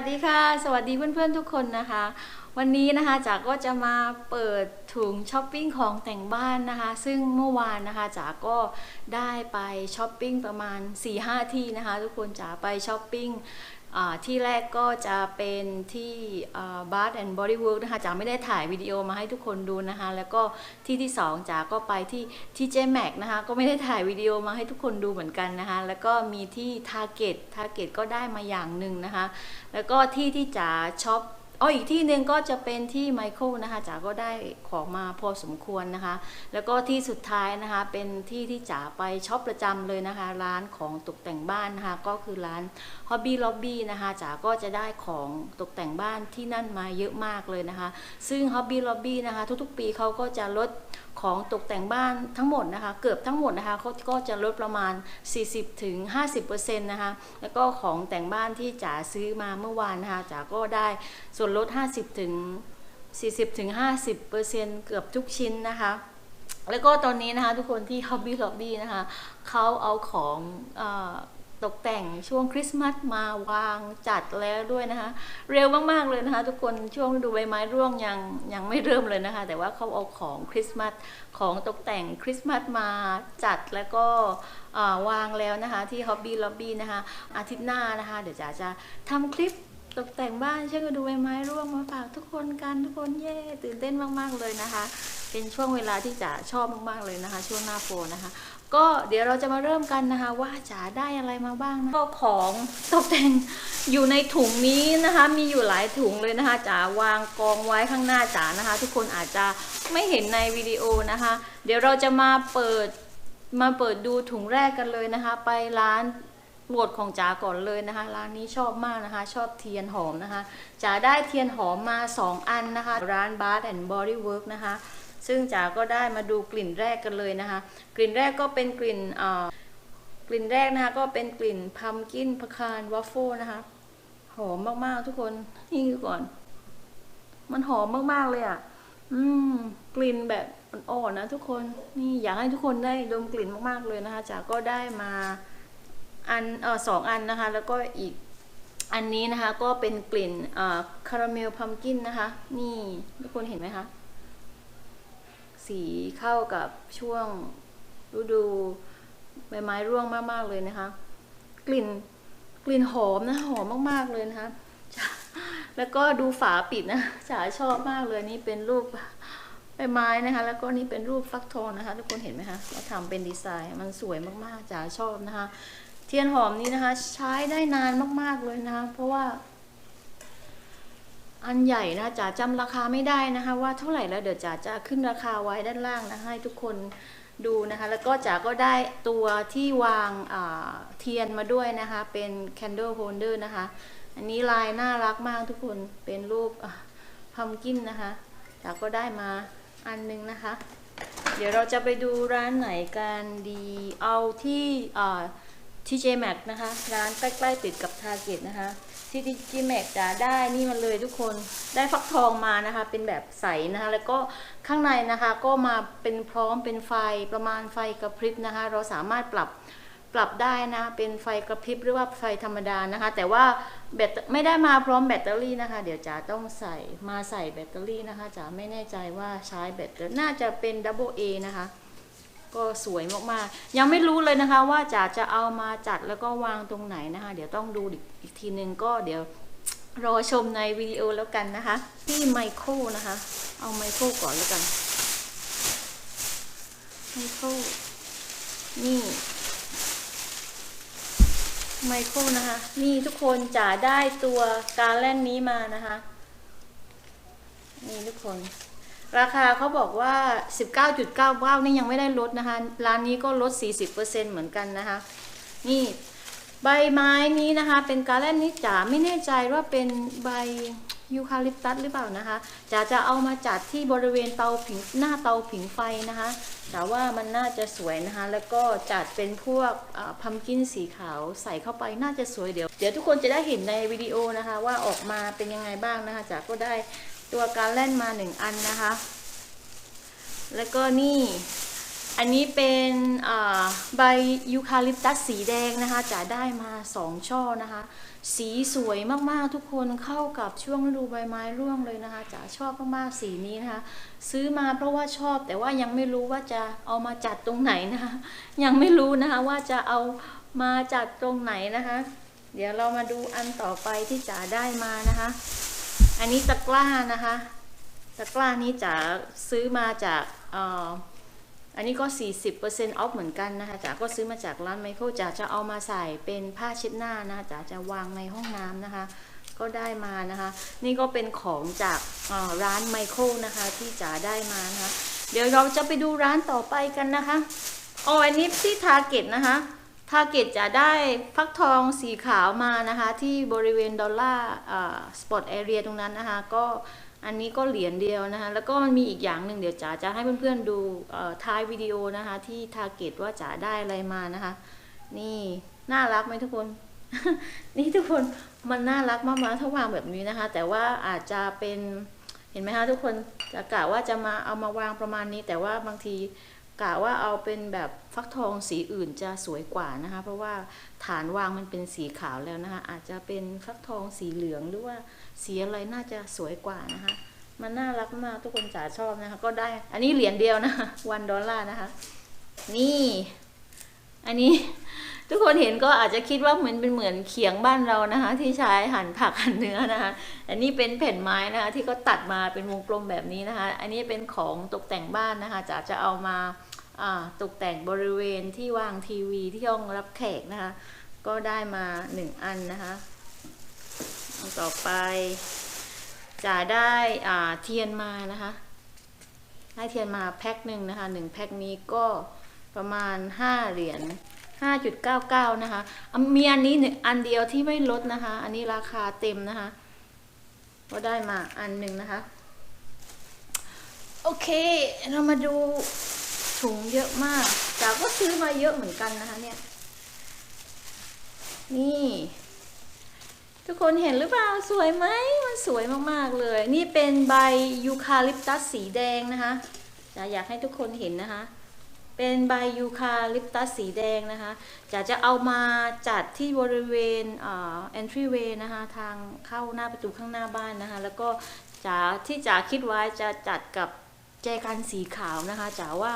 สดีค่ะ สวัสดีเพื่อนๆทุกคนนะคะ วันนี้นะคะจ๋าก็จะมาเปิดถุงช้อปปิ้งของแต่งบ้านนะคะ ซึ่งเมื่อวานนะคะจ๋าก็ได้ไปช้อปปิ้งประมาณ4-5ที่นะคะ ทุกคนจ๋าไปช้อปปิ้ง ที่แรกก็จะเป็นที่บาร์ดแอนด์บอดี้เวิร์กนะคะจ๋าไม่ได้ถ่ายวิดีโอมาให้ทุกคนดูนะคะ แล้วก็ที่ที่สองจ๋าก็ไปที่ที่เจแม็กนะคะ ก็ไม่ได้ถ่ายวิดีโอมาให้ทุกคนดูเหมือนกันนะคะ แล้วก็มีที่ Target Target ก็ได้มาอย่างหนึ่งนะคะ แล้วก็ที่ที่จ๋าช็อป อ๋ออีกที่หนึ่งก็จะเป็นที่ไมเคิลนะคะจ๋าก็ได้ของมาพอสมควรนะคะ แล้วก็ที่สุดท้ายนะคะเป็นที่ที่จ๋าไปช็อปประจำเลยนะคะ ร้านของตกแต่งบ้านนะคะก็คือร้าน Hobby Lobby นะคะจ๋าก็จะได้ของตกแต่งบ้านที่นั่นมาเยอะมากเลยนะคะ ซึ่ง Hobby Lobby นะคะ ทุกๆ ปีเขาก็จะลดของตกแต่งบ้านทั้งหมดนะคะ เกือบทั้งหมดนะคะเขาก็จะลดประมาณ 40-50%นะคะแล้วก็ของแต่งบ้านที่จ๋าซื้อมาเมื่อวานนะคะจ๋าก็ได้ส่วนลด 50ถึง40ถึง50เปอร์เซ็นต์เกือบทุกชิ้นนะคะ แล้วก็ตอนนี้นะคะทุกคนที่ Hobby Lobby นะคะเขาเอาของอตกแต่งช่วงคริสต์มาสมาวางจัดแล้วด้วยนะคะ เร็วมาก ๆ เลยนะคะ ทุกคนช่วงดูใบไม้ร่วงยังยังไม่เริ่มเลยนะคะ แต่ว่าเขาเอาของคริสต์มาสของตกแต่งคริสต์มาสมาจัดแล้วก็วางแล้วนะคะที่ Hobby Lobby นะคะอาทิตย์หน้านะคะ เดี๋ยวจ๋าจะทำคลิป ตกแต่งบ้านช่วยกันดูใบไม้ร่วงมาฝากทุกคนกันทุกคนเย่ตื่นเต้นมากๆเลยนะคะ เป็นช่วงเวลาที่จ๋าชอบมากๆเลยนะคะ ช่วงหน้าโฟนนะคะ ก็เดี๋ยวเราจะมาเริ่มกันนะคะ ว่าจ๋าได้อะไรมาบ้างนะก็ของตกแต่งอยู่ในถุงนี้นะคะ มีอยู่หลายถุงเลยนะคะจ๋าวางกองไว้ข้างหน้าจ๋านะคะ ทุกคนอาจจะไม่เห็นในวิดีโอนะคะ เดี๋ยวเราจะมาเปิดมาเปิดดูถุงแรกกันเลยนะคะ ไปร้าน โปรดของจ๋าก่อนเลยนะคะ ร้านนี้ชอบมากนะคะ ชอบเทียนหอมนะคะจ๋าได้เทียนหอมมา 2 อันนะคะ ร้าน Bath and Body Work นะคะ ซึ่งจ๋าก็ได้มาดูกลิ่นแรกกันเลยนะคะ กลิ่นแรกก็เป็นกลิ่นเอ่อกลิ่นแรกนะคะก็เป็นกลิ่นพัมกินพะคานวัฟเฟิลนะคะ หอมมากๆทุกคนนี่คือก่อน มันหอมมากๆเลยอะอืมกลิ่นแบบอ่อนๆนะทุกคนนี่อยากให้ทุกคนได้ดมกลิ่นมากๆเลยนะคะจ๋าก็ได้มา อันเออสองอันนะคะ แล้วก็อีกอันนี้นะคะก็เป็นกลิ่นเอ่อคาราเมลพัมกินนะคะ นี่ทุกคนเห็นไหมคะ สีเข้ากับช่วงฤดูใบไม้ร่วงมากๆเลยนะคะ กลิ่นกลิ่นหอมนะหอมมากๆเลยนะคะ แล้วก็ดูฝาปิดนะจ๋าชอบมากเลยนี่เป็นรูปใบไม้นะคะ แล้วก็นี่เป็นรูปฟักทองนะคะ ทุกคนเห็นไหมคะเราทำเป็นดีไซน์มันสวยมากๆจ๋าชอบนะคะ เทียนหอมนี้นะคะ ใช้ได้นานมากๆเลยนะคะ เพราะว่า อันใหญ่นะจ๋าจำราคาไม่ได้นะคะ ว่าเท่าไหร่แล้วเดี๋ยวจ๋าจะขึ้นราคาไว้ด้านล่างนะให้ทุกคนดูนะคะ แล้วก็จ๋าก็ได้ตัวที่วางเทียนมาด้วยนะคะ เป็น candle holder นะคะ อันนี้ลายน่ารักมากทุกคนเป็นรูปพัมกินนะคะจ๋าก็ได้มาอันนึงนะคะ เดี๋ยวเราจะไปดูร้านไหนกันดีเอาที่ ที่ j m a x นะคะ ร้านใกล้ๆติดกับ Target นะคะ ที่ JMax จะได้นี่มาเลยทุกคนได้ฟักทองมานะคะ เป็นแบบใสนะคะ แล้วก็ข้างในนะคะก็มาเป็นพร้อมเป็นไฟประมาณไฟกระพริบนะคะ เราสามารถปรับปรับได้นะ เป็นไฟกระพริบหรือว่าไฟธรรมดานะคะ แต่ว่าแบตไม่ได้มาพร้อมแบตเตอรี่นะคะ เดี๋ยวจ๋าต้องใส่มาใส่แบตเตอรี่นะคะจ๋าไม่แน่ใจว่าใช้แบตเตอรี่น่าจะเป็น Double A นะคะ ก็สวยมากๆ ยังไม่รู้เลยนะคะว่าจ๋าจะเอามาจัดแล้วก็วางตรงไหนนะคะ เดี๋ยวต้องดูอีกอีกทีนึงก็เดี๋ยวรอชมในวิดีโอแล้วกันนะคะ ที่ไมโครนะคะ เอาไมโครก่อนแล้วกันไมโครนี่ไมโครนะคะ นี่ทุกคนจ๋าได้ตัวการแล่นนี้มานะคะ นี่ทุกคน ราคาเขาบอกว่า 19.99 นี่ยังไม่ได้ลดนะคะ ร้านนี้ก็ลด 40%เหมือนกันนะคะ นี่ใบไม้นี้นะคะ เป็นการแล่นนี้จ๋าไม่แน่ใจว่าเป็นใบยูคาลิปตัสหรือเปล่านะคะจ๋าจะเอามาจัดที่บริเวณเตาผิงหน้าเตาผิงไฟนะคะจ๋าว่ามันน่าจะสวยนะคะ แล้วก็จัดเป็นพวกพัมกินสีขาวใส่เข้าไปน่าจะสวยเดี๋ยว เดี๋ยวทุกคนจะได้เห็นในวิดีโอนะคะ ว่าออกมาเป็นยังไงบ้างนะคะจ๋าก็ได้ ตัวการแล่นมาหนึ่งอันนะคะ แล้วก็นี่ อันนี้เป็นใบยูคาลิปตัสสีแดงนะคะจะได้มาสองช่อนะคะ สีสวยมากๆทุกคนเข้ากับช่วงฤดูใบไม้ร่วงเลยนะคะจะชอบมากๆสีนี้นะคะ ซื้อมาเพราะว่าชอบแต่ว่ายังไม่รู้ว่าจะเอามาจัดตรงไหนนะคะ ยังไม่รู้นะคะว่าจะเอามาจัดตรงไหนนะคะ เดี๋ยวเรามาดูอันต่อไปที่จ๋าได้มานะคะ อันนี้ตะกร้านะคะ ตะกร้านี้จ๋าซื้อมาจากอันนี้ก็ 40%ออฟเหมือนกันนะคะจ๋าก็ซื้อมาจากร้านไมเคิลจ๋าจะเอามาใส่เป็นผ้าเช็ดหน้านะคะจ๋าจะวางในห้องน้ำนะคะ ก็ได้มานะคะ นี่ก็เป็นของจากร้านไมเคิลนะคะที่จ๋าได้มานะคะ เดี๋ยวเราจะไปดูร้านต่อไปกันนะคะอ๋ออันนี้ที่ทาร์เก็ตนะคะ ทาร์เก็ตจะได้ฟักทองสีขาวมานะคะ ที่บริเวณดอลลาร์สปอตแอเรียตรงนั้นนะคะ ก็อันนี้ก็เหรียญเดียวนะคะ แล้วก็มันมีอีกอย่างหนึ่งเดี๋ยวจ๋าจะให้เพื่อนๆดูท้ายวิดีโอนะคะ ที่ทาร์เก็ตว่าจ๋าได้อะไรมานะคะ นี่น่ารักไหมทุกคน นี่ทุกคนมันน่ารักมากๆถ้าวางแบบนี้นะคะ แต่ว่าอาจจะเป็นเห็นไหมคะทุกคนจะกะว่าจะมาเอามาวางประมาณนี้ แต่ว่าบางที กะว่าเอาเป็นแบบฟักทองสีอื่นจะสวยกว่านะคะ เพราะว่าฐานวางมันเป็นสีขาวแล้วนะคะ อาจจะเป็นฟักทองสีเหลืองหรือว่าสีอะไรน่าจะสวยกว่านะคะ มันน่ารักมากทุกคนจ๋าชอบนะคะ ก็ได้อันนี้เหรียญเดียวนะวันดอลลาร์นะคะ นี่ อันนี้ทุกคนเห็นก็อาจจะคิดว่าเหมือนเป็นเหมือนเขียงบ้านเรานะคะ ที่ใช้หั่นผักหั่นเนื้อนะคะ อันนี้เป็นแผ่นไม้นะคะ ที่เขาตัดมาเป็นวงกลมแบบนี้นะคะ อันนี้เป็นของตกแต่งบ้านนะคะจะจะเอามา ตกแต่งบริเวณที่วางทีวีที่ห้องรับแขกนะคะ ก็ได้มาหนึ่งอันนะคะต่อไปจะได้เทียนมานะคะ ได้เทียนมาแพ็คหนึ่งนะคะหนึ่งแพ็คนี้ก็ประมาณห้าเหรียญ5.99 นะคะอะมีอันนี้หนึ่งอันเดียวที่ไม่ลดนะคะ อันนี้ราคาเต็มนะคะ ก็ได้มาอันหนึ่งนะคะ โอเค เรามาดู ถุงเยอะมากจ๋าก็ซื้อมาเยอะเหมือนกันนะคะเนี่ย นี่ ทุกคนเห็นหรือเปล่า สวยไหม มันสวยมากๆเลย นี่เป็นใบยูคาลิปตัสสีแดงนะคะจะอยากให้ทุกคนเห็นนะคะ เป็นใบยูคาลิปตัสสีแดงนะคะจะจะเอามาจัดที่บริเวณเอ่อ entryway นะคะ ทางเข้าหน้าประตูข้างหน้าบ้านนะคะ แล้วก็จ๋าที่จ๋าคิดไว้จะจัดกับแจกันสีขาวนะคะจ๋าว่า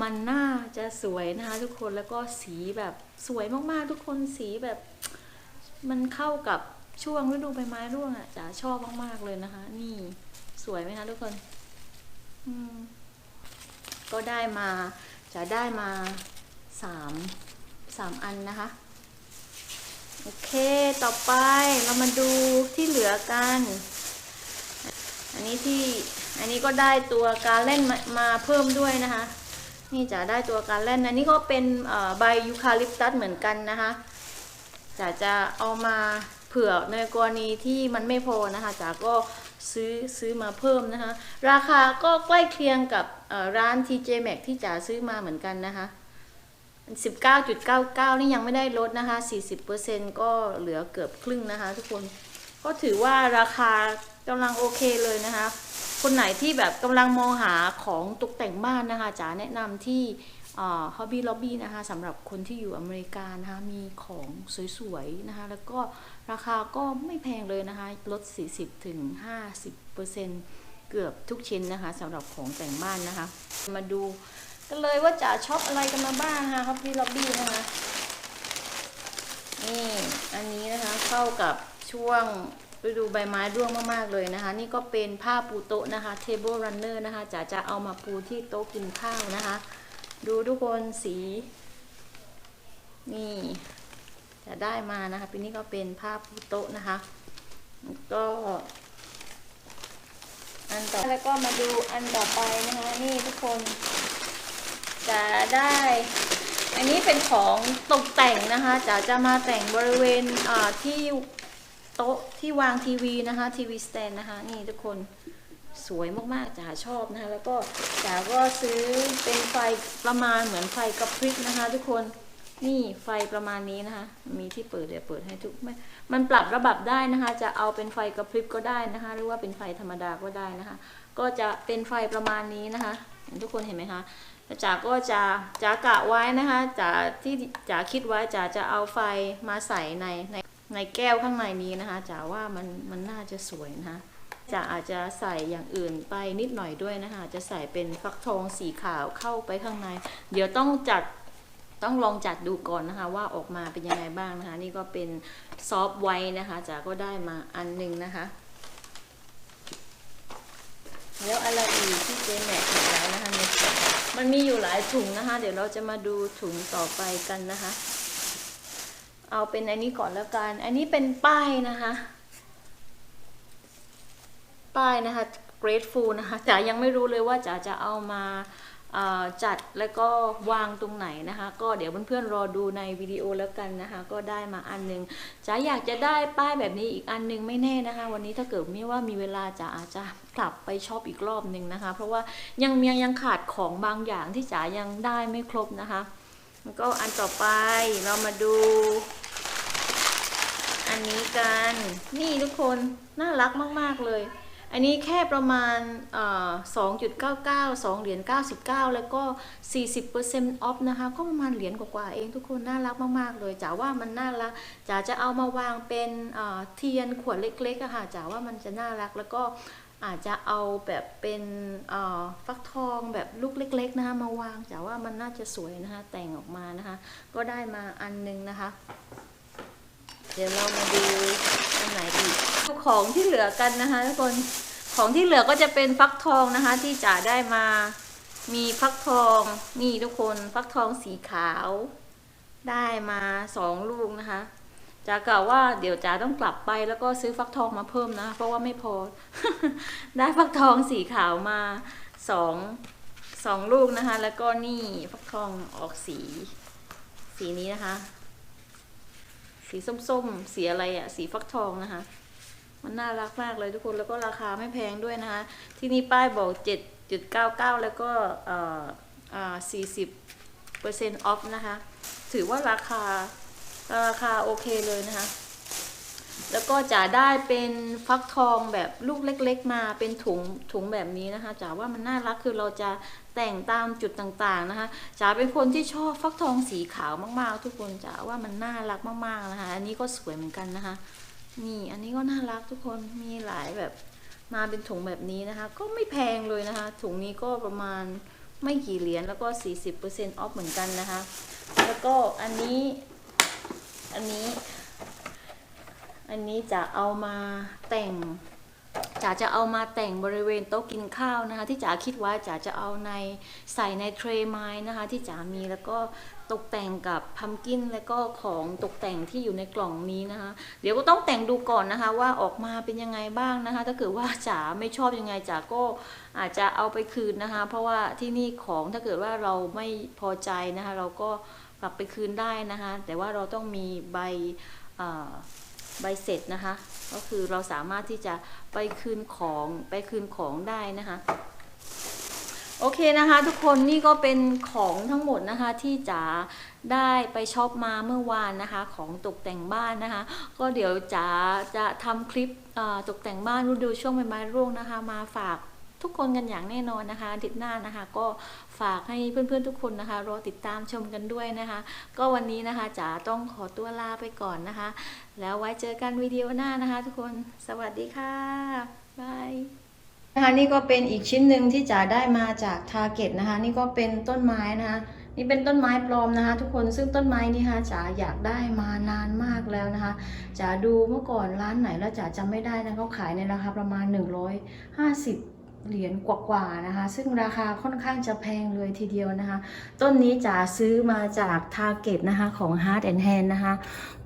มันน่าจะสวยนะคะทุกคนแล้วก็สีแบบสวยมากๆ ทุกคนสีแบบ มันเข้ากับช่วงฤดูใบไม้ร่วงอะจ๋าชอบมากๆเลยนะคะ นี่สวยไหมคะทุกคนก็ได้มาจะได้มาสามสามอันนะคะ โอเคต่อไปเรามาดูที่เหลือกัน อันนี้ที่อันนี้ก็ได้ตัวการเล่นมามาเพิ่มด้วยนะคะ นี่จะได้ตัวการเล่นอันนี้ก็เป็นใบยูคาลิปตัสเหมือนกันนะคะจะจะเอามาเผื่อในกรณีที่มันไม่พอนะคะจ๋าก็ซื้อซื้อมาเพิ่มนะคะ ราคาก็ใกล้เคียงกับร้าน TJ Max ที่จ๋าซื้อมาเหมือนกันนะคะ19.99 นี่ยังไม่ได้ลดนะคะ 40%ก็เหลือเกือบครึ่งนะคะทุกคน ก็ถือว่าราคากำลังโอเคเลยนะคะ คนไหนที่แบบกำลังมองหาของตกแต่งบ้านนะคะจ๋าแนะนำที่อ่า Hobby Lobby นะคะสำหรับคนที่อยู่อเมริกานะคะมีของสวยๆนะคะแล้วก็ราคาก็ไม่แพงเลยนะคะลด 40ถึง50%เกือบทุกชิ้นนะคะสำหรับของแต่งบ้านนะคะ มาดูกันเลยว่าจ๋าช็อปอะไรกันมาบ้างนะคะ Hobby Lobby นะคะนี่อันนี้นะคะเข้ากับช่วง ฤดูใบไม้ร่วงมากๆเลยนะคะ นี่ก็เป็นผ้าปูโต๊ะนะคะ table runner นะคะจะจะเอามาปูที่โต๊ะกินข้าวนะคะ ดูทุกคนสี นี่จะได้มานะคะปีนี้ก็เป็นผ้าปูโต๊ะนะคะก็อันต่อแล้วก็มาดูอันต่อไปนะคะนี่ทุกคน จะได้ อันนี้เป็นของตกแต่งนะคะจะจะมาแต่งบริเวณที่ โต๊ะที่วางทีวีนะคะทีวีสแตนนะคะนี่ทุกคนสวยมากๆจ๋าชอบนะคะแล้วก็จ๋าก็ซื้อเป็นไฟประมาณเหมือนไฟกระพริบนะคะ ทุกคนนี่ไฟประมาณนี้นะคะ มีที่เปิดเดี๋ยวเปิดให้ทุกม่มันปรับระดับได้นะคะ จะเอาเป็นไฟกระพริบก็ได้นะคะ หรือว่าเป็นไฟธรรมดาก็ได้นะคะ ก็จะเป็นไฟประมาณนี้นะคะเห็นทุกคนเห็นไหมคะจ๋าก็จะจ๋ากะไว้นะคะจ๋าที่จ๋าคิดไว้จ๋าจะเอาไฟมาใส่ในใน ในแก้วข้างในนี้นะคะจ๋าว่ามันมันน่าจะสวยนะคะจ๋าอาจจะใส่อย่างอื่นไปนิดหน่อยด้วยนะคะจะใส่เป็นฟักทองสีขาวเข้าไปข้างใน เดี๋ยวต้องจัดต้องลองจัดดูก่อนนะคะว่าออกมาเป็นยังไงบ้างนะคะ นี่ก็เป็นซอฟไว้นะคะจ๋าก็ได้มาอันหนึงนะคะ แล้วอะไรอีกที่เจแม็กอีกแล้วนะคะมันมีอยู่หลายถุงนะคะ เดี๋ยวเราจะมาดูถุงต่อไปกันนะคะ เอาเป็นอันนี้ก่อนแล้วกัน อันนี้เป็นป้ายนะคะ ป้ายนะคะ grateful นะคะจ๋ายังไม่รู้เลยว่าจ๋าจะเอามาจัดแล้วก็วางตรงไหนนะคะ ก็เดี๋ยวเพื่อนๆรอดูในวิดีโอแล้วกันนะคะ ก็ได้มาอันหนึงจ๋าอยากจะได้ป้ายแบบนี้อีกอันหนึงไม่แน่นะคะ วันนี้ถ้าเกิดไม่ว่ามีเวลาจ๋าอาจจะกลับไปช็อปอีกรอบหนึ่งนะคะ เพราะว่ายังยังยังขาดของบางอย่างที่จ๋ายังได้ไม่ครบนะคะ แล้วก็อันต่อไปเรามาดู อันนี้กัน นี่ทุกคนน่ารักมาก ๆ เลย อันนี้แค่ประมาณเอ่อ2.99 2 เหรียญ 99 แล้วก็ 40% off นะคะ ก็ประมาณเหรียญกว่าๆเองทุกคนน่ารักมากๆเลยจ๋าว่ามันน่ารักจ๋าจะเอามาวางเป็นเอ่อเทียนขวดเล็กๆอะค่ะจ๋าว่ามันจะน่ารักแล้วก็ อาจจะเอาแบบเป็นฟักทองแบบลูกเล็กๆนะคะมาวางจ๋าว่ามันน่าจะสวยนะคะแต่งออกมานะคะ ก็ได้มาอันนึงนะคะ เดี๋ยวเรามาดูอันไหนอีกของที่เหลือกันนะคะทุกคนของที่เหลือก็จะเป็นฟักทองนะคะ ที่จ๋าได้มามีฟักทองนี่ทุกคนฟักทองสีขาว ได้มาสองลูกนะคะ จ๋ากล่าวว่าเดี๋ยวจ๋าต้องกลับไปแล้วก็ซื้อฟักทองมาเพิ่มนะ เพราะว่าไม่พอ ได้ฟักทองสีขาวมาสองสองลูกนะคะ แล้วก็นี่ฟักทองออกสี สีนี้นะคะ สีส้มๆ สีอะไรอะสีฟักทองนะคะ มันน่ารักมากเลยทุกคนแล้วก็ราคาไม่แพงด้วยนะคะ ที่นี่ป้ายบอก 7.99 แล้วก็เอ่ออ่า40เปอร์เซ็นต์ออฟนะคะ ถือว่าราคา ราคาโอเคเลยนะคะ แล้วก็จะได้เป็นฟักทองแบบลูกเล็ก ๆ มาเป็นถุงถุงแบบนี้นะคะจ๋าว่ามันน่ารักคือเราจะแต่งตามจุดต่างๆนะคะจ๋าเป็นคนที่ชอบฟักทองสีขาวมากๆ ทุกคนจ๋าว่ามันน่ารักมากๆนะคะ อันนี้ก็สวยเหมือนกันนะคะ นี่อันนี้ก็น่ารักทุกคนมีหลายแบบมาเป็นถุงแบบนี้นะคะ ก็ไม่แพงเลยนะคะ ถุงนี้ก็ประมาณไม่กี่เหรียญแล้วก็ 40%ออฟเหมือนกันนะคะ แล้วก็อันนี้ อันนี้ อันนี้จะเอามาแต่งจ๋าจะเอามาแต่งบริเวณโต๊ะกินข้าวนะคะ ที่จ๋าคิดว่าจ๋าจะเอาในใส่ในเทรย์ไม้นะคะ ที่จ๋ามีแล้วก็ตกแต่งกับพัมกินแล้วก็ของตกแต่งที่อยู่ในกล่องนี้นะคะ เดี๋ยวก็ต้องแต่งดูก่อนนะคะ ว่าออกมาเป็นยังไงบ้างนะคะ ถ้าเกิดว่าจ๋าไม่ชอบยังไงจ๋าก็อาจจะเอาไปคืนนะคะ เพราะว่าที่นี่ของถ้าเกิดว่าเราไม่พอใจนะคะ เราก็ กลับไปคืนได้นะคะ แต่ว่าเราต้องมีใบใบเสร็จนะคะ ก็คือเราสามารถที่จะไปคืนของไปคืนของได้นะคะโอเคนะคะทุกคนนี่ก็เป็นของทั้งหมดนะคะที่จ๋าได้ไปช็อปมาเมื่อวานนะคะ ของตกแต่งบ้านนะคะ ก็เดี๋ยวจ๋าจะทำคลิปตกแต่งบ้านฤดูช่วงใบไม้ร่วงนะคะ มาฝากทุกคนกันอย่างแน่นอนนะคะอาทิตย์หน้านะคะ ก็ ฝากให้เพื่อนๆทุกคนนะคะรอติดตามชมกันด้วยนะคะ ก็วันนี้นะคะจ๋าต้องขอตัวลาไปก่อนนะคะ แล้วไว้เจอกันวิดีโอหน้านะคะ ทุกคนสวัสดีค่ะบายนะคะนี่ก็เป็นอีกชิ้นหนึ่งที่จ๋าได้มาจากทาร์เก็ตนะคะ นี่ก็เป็นต้นไม้นะคะนี่เป็นต้นไม้ปลอมนะคะ ทุกคนซึ่งต้นไม้นี่ค่ะจ๋าอยากได้มานานมากแล้วนะคะจ๋าดูเมื่อก่อนร้านไหนแล้วจ๋าจำไม่ได้นะเขาขายในราคาประมาณ 150 เหรียญกว่าๆนะคะ ซึ่งราคาค่อนข้างจะแพงเลยทีเดียวนะคะ ต้นนี้จ๋าซื้อมาจากทาร์เก็ตนะคะของ Heart and Hand นะคะ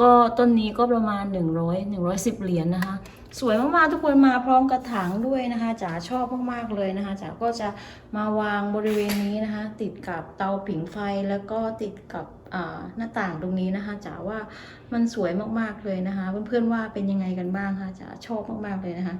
ก็ต้นนี้ก็ประมาณ 100 110 เหรียญนะคะ สวยมากๆทุกคนมาพร้อมกระถางด้วยนะคะจ๋าชอบมากๆเลยนะคะจ๋าก็จะมาวางบริเวณนี้นะคะ ติดกับเตาผิงไฟแล้วก็ติดกับหน้าต่างตรงนี้นะคะจ๋าว่ามันสวยมากๆเลยนะคะ เพื่อนๆว่าเป็นยังไงกันบ้างคะจ๋าชอบมากๆเลยนะคะ